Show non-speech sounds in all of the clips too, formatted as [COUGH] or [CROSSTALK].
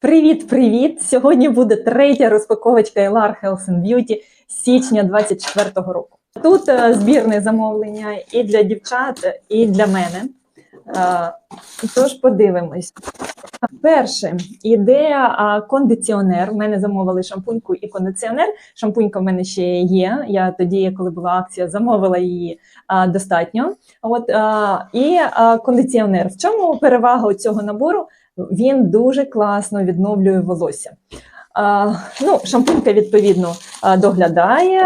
Привіт-привіт! Сьогодні буде третя розпаковочка LR Health and Beauty січня 24-го року. Тут е, збірне замовлення і для дівчат, і для мене. Е, Тож подивимось. Перше іде кондиціонер. В мене замовили шампуньку і кондиціонер. Шампунька в мене ще є. Я тоді, коли була акція, замовила її достатньо. От і кондиціонер. В чому перевага цього набору? Він дуже класно відновлює волосся. А, ну, шампунька відповідно доглядає,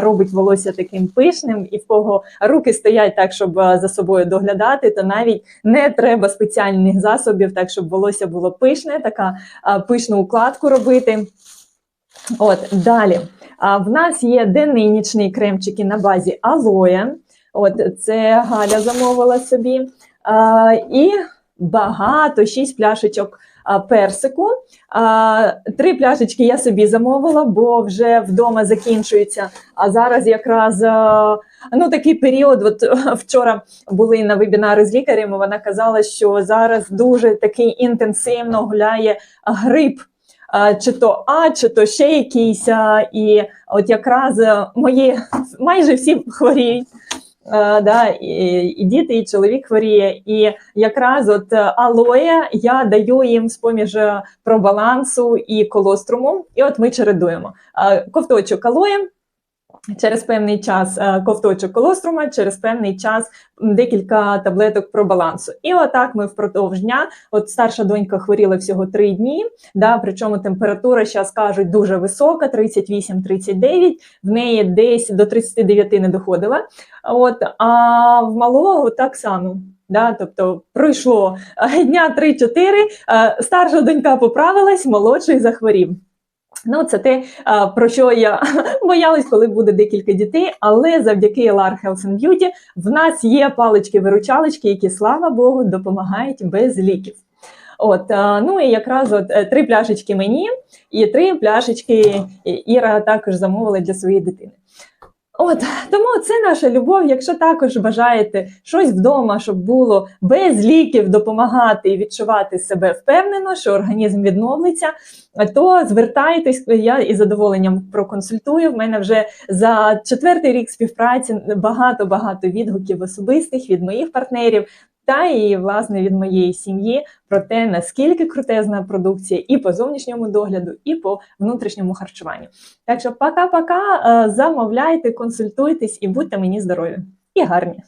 робить волосся таким пишним, і в кого руки стоять так, щоб за собою доглядати, то навіть не треба спеціальних засобів, так щоб волосся було пишне, така пишну укладку робити. От далі. А, в нас є денинічні кремчики на базі алоє. От це Галя замовила собі. А, і багато, шість пляшечок персику. Три пляшечки я собі замовила, бо вже вдома закінчується. А зараз якраз ну такий період. От [LAUGHS] вчора були на вебінари з лікарем. Вона казала, що зараз дуже такий інтенсивно гуляє грип. Чи то А, чи то ще якийсь, і от якраз мої майже всі хворіють. Е, да, і, і діти, і чоловік хворіє. І якраз от алоя. алоє я даю їм з поміж е, пробалансу і колоструму. І от ми чередуємо Е, ковточок алоє. Через певний час е, ковточок колострума, через певний час декілька таблеток пробалансу. І отак ми впродовж дня. От старша донька хворіла всього три дні. Да, причому температура зараз кажуть дуже висока, 38-39, В неї десь до 39 не доходила. От а в малого так само. Да, тобто пройшло е, дня 3-4, е, старша донька поправилась, молодший захворів. Ну, це те, про що я [LAUGHS] боялась, коли буде декілька дітей. Але завдяки LR Health and Beauty в нас є палички-виручалочки, які, слава Богу, допомагають без ліків. От, ну і якраз от е, три пляшечки мені, і три пляшечки Іра також замовила для своєї дитини. От тому це наша любов. Якщо також бажаєте щось вдома, щоб було без ліків допомагати і відчувати себе впевнено, що організм відновиться, то звертайтесь. Я із задоволенням проконсультую. В мене вже за четвертий рік співпраці багато багато відгуків особистих від моїх партнерів. Та і власне від моєї сім'ї про те, наскільки крутезна продукція і по зовнішньому догляду, і по внутрішньому харчуванню. Так що, пока-пока, е, замовляйте, консультуйтесь і будьте мені здорові і гарні.